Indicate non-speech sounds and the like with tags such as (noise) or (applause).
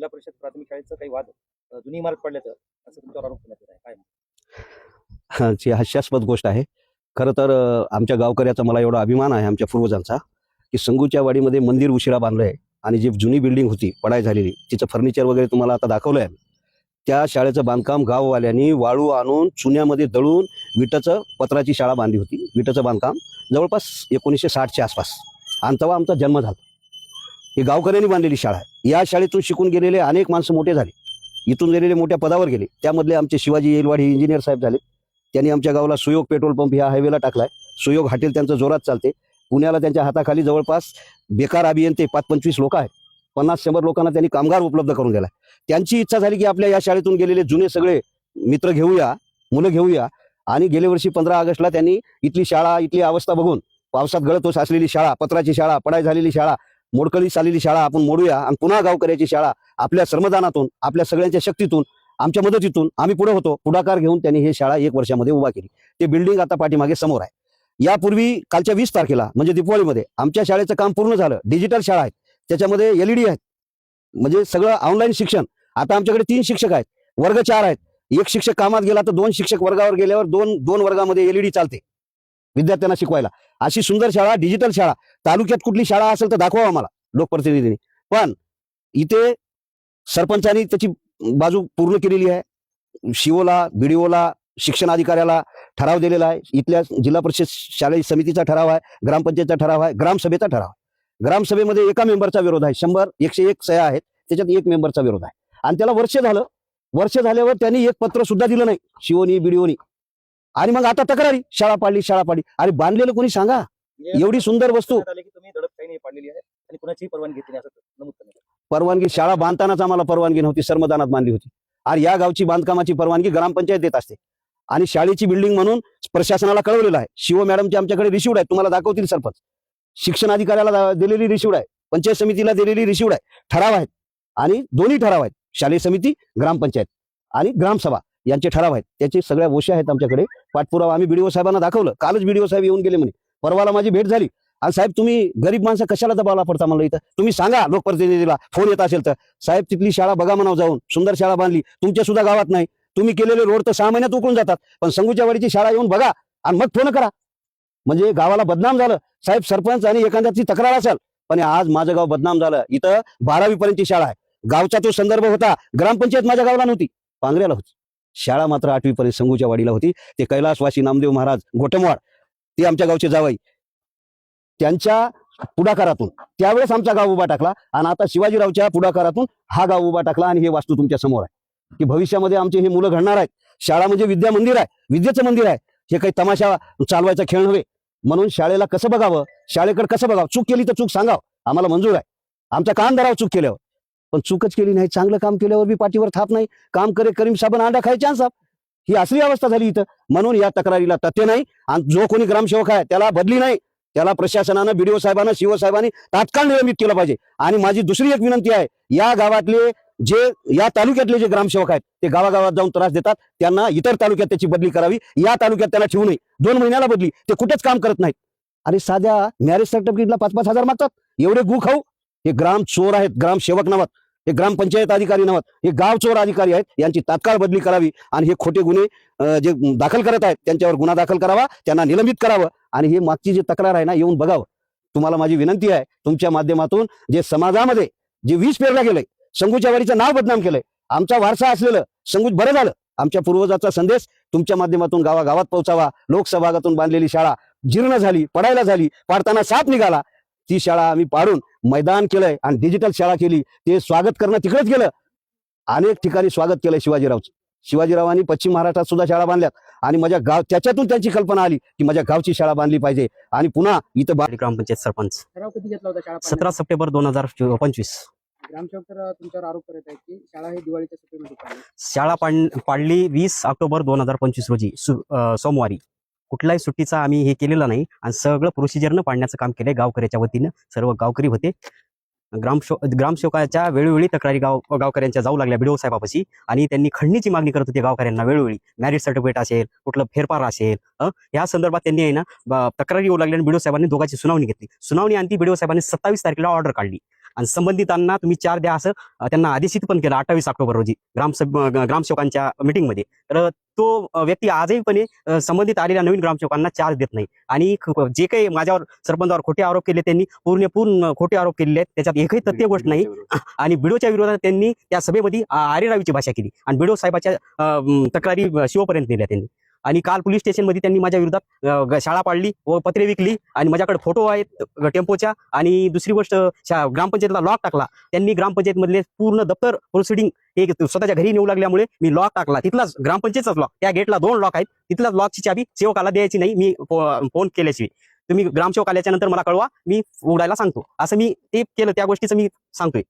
जिल्हा परिषद प्राथमिक शाळेचं काही वाद जुनी इमारत पडल्याचं असं तुमच्यावर आरोप करण्यात येत आहे. काय ची हास्यास्पद गोष्ट आहे. खरं तर आमच्या गावकऱ्याचा मला एवढा अभिमान आहे आमच्या पूर्वजांचा की संगूच्या वाडीमध्ये मंदिर उशिरा बांधलं आहे आणि जी जुनी बिल्डिंग होती पडाय झालेली तिचं फर्निचर वगैरे तुम्हाला आता दाखवलं आहे त्या शाळेचं बांधकाम गाववाल्यांनी वाळू आणून चुन्यामध्ये दळून विटाचं पत्राची शाळा बांधली होती. विटाचं बांधकाम जवळपास एकोणीसशे साठच्या आसपास. आणि तेव्हा आमचा जन्म झाला. ही गावकऱ्यांनी बांधलेली शाळा आहे. या शाळेतून शिकून गेलेले अनेक माणसं मोठे झाले. इथून गेलेले मोठ्या पदावर गेले. त्यामधले आमचे शिवाजी येलवाडी इंजिनियर साहेब झाले. त्यांनी आमच्या गावाला सुयोग पेट्रोल पंप ह्या हायवेला टाकलाय. सुयोग हॉटेल त्यांचं जोरात चालते. पुण्याला त्यांच्या हाताखाली जवळपास बेकार अभियंते पाच पंचवीस लोक आहेत. पन्नास शंभर लोकांना त्यांनी कामगार उपलब्ध करून दिलाय. त्यांची इच्छा झाली की आपल्या या शाळेतून गेलेले जुने सगळे मित्र घेऊया मुलं घेऊया. आणि गेल्या वर्षी पंधरा ऑगस्टला त्यांनी इथली शाळा इथली अवस्था बघून पावसात गळत असलेली शाळा पत्राची शाळा पडाय झालेली शाळा मोडकळीस आलेली शाळा आपण मोडूया आणि पुन्हा गावकऱ्याची शाळा आपल्या श्रमदानातून आपल्या सगळ्यांच्या शक्तीतून आमच्या मदतीतून आम्ही पुढे होतो पुढाकार घेऊन त्यांनी ही शाळा एक वर्षामध्ये उभा केली. ते बिल्डिंग आता पाठीमागे समोर आहे. यापूर्वी कालच्या वीस तारखेला म्हणजे दिवाळीमध्ये आमच्या शाळेचं काम पूर्ण झालं. डिजिटल शाळा आहेत. त्याच्यामध्ये एलईडी आहेत. म्हणजे सगळं ऑनलाईन शिक्षण. आता आमच्याकडे तीन शिक्षक आहेत. वर्ग चार आहेत. एक शिक्षक कामात गेला तर दोन शिक्षक वर्गावर गेल्यावर दोन दोन वर्गामध्ये एलईडी चालते. विद्यार्थ्यांना शिकवायला. अशी सुंदर शाळा डिजिटल शाळा. तालुक्यात कुठली शाळा असेल तर दाखवा आम्हाला लोकप्रतिनिधींनी. पण इथे सरपंचांनी त्याची बाजू पूर्ण केलेली आहे. शिओला बीडीओला शिक्षण अधिकाऱ्याला ठराव दिलेला आहे. इथल्या जिल्हा परिषद शालेय समितीचा ठराव आहे ग्रामपंचायतचा ठराव आहे ग्रामसभेचा ठराव आहे. ग्रामसभेमध्ये एका मेंबरचा विरोध आहे. शंभर एकशे एक सह्या आहेत. त्याच्यात एक मेंबरचा विरोध आहे. आणि त्याला वर्ष झालं. वर्ष झाल्यावर त्यांनी एक पत्र सुद्धा दिलं नाही. शिवोनी बीडीओनी. आणि मग आता तक्रारी. शाळा पाडली शाळा पाडली. अरे बांधलेलं कोणी सांगा? एवढी सुंदर वस्तू. परवानगी शाळा बांधतानाच आम्हाला परवानगी नव्हती श्रमदानात बांधली होती. आणि या गावची बांधकामाची परवानगी ग्रामपंचायत देत असते. आणि शाळेची बिल्डिंग म्हणून प्रशासनाला कळवलेलं आहे. शिव मॅडमची आमच्याकडे रिसिवड आहे तुम्हाला दाखवतील सरपंच. शिक्षण अधिकाऱ्याला दिलेली रिसिवड आहे पंचायत समितीला दिलेली रिसिवड आहे. ठराव आहेत. आणि दोन्ही ठराव आहेत. शालेय समिती ग्रामपंचायत आणि ग्रामसभा. यांचे ठराव आहेत. त्याचे सगळ्या गोष्टी आहेत आमच्याकडे. पाठपुरावा आम्ही बीडीओ साहेबांना दाखवलं. कालच बीडीओ साहेब येऊन गेले म्हणे. परवाला माझी भेट झाली. आणि साहेब तुम्ही गरीब माणसं कशाला दबावला पडता म्हणलं इथं? तुम्ही सांगा लोकप्रतिनिधीला. फोन येत असेल तर. साहेब तिथली शाळा बघा म्हणाव जाऊन. सुंदर शाळा बांधली. तुमच्या सुद्धा गावात नाही. तुम्ही केलेले रोड तर सहा महिन्यात उकळून जातात. पण संगूच्या वाडीची शाळा येऊन बघा आणि मग फोन करा. म्हणजे गावाला बदनाम झालं. साहेब सरपंच आणि एखाद्याची तक्रार असेल. पण आज माझं गाव बदनाम झालं. इथं बारावी पर्यंतची शाळा आहे. गावचा तो संदर्भ होता. ग्रामपंचायत माझ्या गावाला नव्हती. पांगऱ्याला होती. शाळा मात्र आठवी पर्यंत संगूच्या वाडीला होती. ते कैलासवासी नामदेव महाराज गोटमवाड ते आमच्या गावचे जावई. त्यांच्या पुढाकारातून त्यावेळेस आमचा गाव उभा टाकला आणि आता शिवाजीरावच्या पुढाकारातून हा गाव उभा टाकला आणि हे वास्तू तुमच्यासमोर आहे. की भविष्यामध्ये आमचे हे मुलं घडणार आहेत. शाळा म्हणजे विद्या मंदिर आहे. विद्येचं मंदिर आहे. हे काही तमाशा चालवायचा खेळ नव्हे. म्हणून शाळेला कसं बघावं? शाळेकडे कसं बघावं? चूक केली तर चूक सांगावं. आम्हाला मंजूर आहे. आमचा कान धराव चूक केल्यावर. पण चूकच केली नाही. चांगलं काम केल्यावर बी पाठीवर थाप नाही. काम करे करीम साबण अंडा खायचे चान्स ही असली अवस्था झाली इथं. म्हणून या तक्रारीला तथ्य नाही. आणि जो कोणी ग्रामसेवक आहे त्याला बदली नाही. त्याला प्रशासनानं बीडीओ साहेबांना शिव साहेबांनी तात्काळ निलंबित केलं पाहिजे. आणि माझी दुसरी एक विनंती आहे या गावातले जे या तालुक्यातले जे ग्रामसेवक आहेत ते गावागावात जाऊन त्रास देतात. त्यांना इतर तालुक्यात त्याची बदली करावी. या तालुक्यात त्यांना ठेवू नये. दोन महिन्याला बदली. ते कुठेच काम करत नाहीत. आणि साध्या मॅरेज सर्टिफिकेटला पाच पाच हजार मागतात. एवढे गु खाऊ. हे ग्राम चोर आहेत ग्रामसेवक नावात हे ग्रामपंचायत अधिकारी नावात हे गाव चोर अधिकारी आहेत यांची तात्काळ बदली करावी आणि हे खोटे गुन्हे जे दाखल करत आहेत त्यांच्यावर गुन्हा दाखल करावा त्यांना निलंबित करावं आणि हे मागची जी तक्रार आहे ना येऊन बघावं. तुम्हाला माझी विनंती आहे तुमच्या माध्यमातून जे समाजामध्ये जे वीज पेरलं गेलंय संगूच्या वाडीचं नाव बदनाम केलंय आमचा वारसा असलेलं संगूच बरं झालं आमच्या पूर्वजाचा संदेश तुमच्या माध्यमातून गावागावात पोहोचावा लोकसभागातून बांधलेली शाळा जीर्ण झाली पडायला झाली पाडताना साप निघाला ती शाळा आम्ही पाडून मैदान केलंय आणि डिजिटल शाळा केली. ते स्वागत करणं तिकडेच गेलं. अनेक ठिकाणी स्वागत केलंय शिवाजीरावचं. शिवाजीरावांनी पश्चिम महाराष्ट्रात सुद्धा शाळा बांधल्यात. आणि माझ्या गाव त्याच्यातून त्यांची कल्पना आली की माझ्या गावची शाळा बांधली पाहिजे. आणि पुन्हा इथं ग्रामपंचायत सरपंच. ठराव कधी घेतला होता शाळा सतरा सप्टेंबर दोन हजार पंचवीस. तुमच्यावर आरोप करत आहेत की शाळा ही दिवाळीच्या सुट्टीमध्ये शाळा पाड पाडली वीस ऑक्टोबर दोन हजार पंचवीस रोजी सोमवारी. कुठल्याही सुट्टीचा आम्ही हे केलेलं नाही. आणि सगळं प्रोसिजरनं पाडण्याचं काम केलंय गावकऱ्याच्या वतीनं. सर्व गावकरी होते. ग्रामशो ग्रामसेवकाच्या वेळोवेळी तक्रारी गाव गावकऱ्यांच्या जाऊ लागल्या बिडो साहेबापाशी. आणि त्यांनी खंडणीची मागणी करत होती गावकऱ्यांना वेळोवेळी. मॅरिट सर्टिफिकेट असेल कुठलं फेरफार असेल अं, या संदर्भात त्यांनी आहे ना तक्रारी येऊ लागल्या आणि बिडो साहेबांनी दोघांची सुनावणी घेतली. सुनावणी आणि ती बिडो साहेबांनी सत्तावीस तारखेला ऑर्डर काढली. आणि संबंधितांना तुम्ही चार द्या असं त्यांना आदेशित पण केलं अठ्ठावीस ऑक्टोबर रोजी ग्रामसभ अं, ग्रामसेवकांच्या मिटिंगमध्ये. तर तो व्यक्ती आजही पण संबंधित आलेल्या नवीन ग्रामसेवकांना चार्ज देत नाही. आणि जे काही माझ्यावर सरपंचावर खोटे आरोप केले त्यांनी पूर्ण पूर्ण खोटे आरोप केलेले आहेत. त्याच्यात एकही तथ्य गोष्ट नाही. (laughs) आणि बिडोच्या विरोधात त्यांनी त्या सभेमध्ये आरेरावीची भाषा केली. आणि बिडो साहेबाच्या तक्रारी शिवपर्यंत नेल्या त्यांनी. आणि काल पोलीस स्टेशनमध्ये त्यांनी माझ्या विरोधात शाळा पाडली व पत्रे विकली आणि माझ्याकडे फोटो आहेत टेम्पोच्या आणि दुसरी गोष्ट ग्रामपंचायतला लॉक टाकला. त्यांनी ग्रामपंचायतमधले पूर्ण दप्तर प्रोसिडिंग हे स्वतःच्या घरी नेऊ लागल्यामुळे मी लॉक टाकला. तिथलाच ग्रामपंचायतचाच लॉक. त्या गेटला दोन लॉक आहेत. तिथलाच लॉकची चाबी सेवकाला द्यायची नाही मी फोन केल्याशिवाय. तुम्ही ग्रामसेवक आल्याच्यानंतर मला कळवा मी उघडायला सांगतो. असं मी ते केलं त्या गोष्टीचं मी सांगतोय.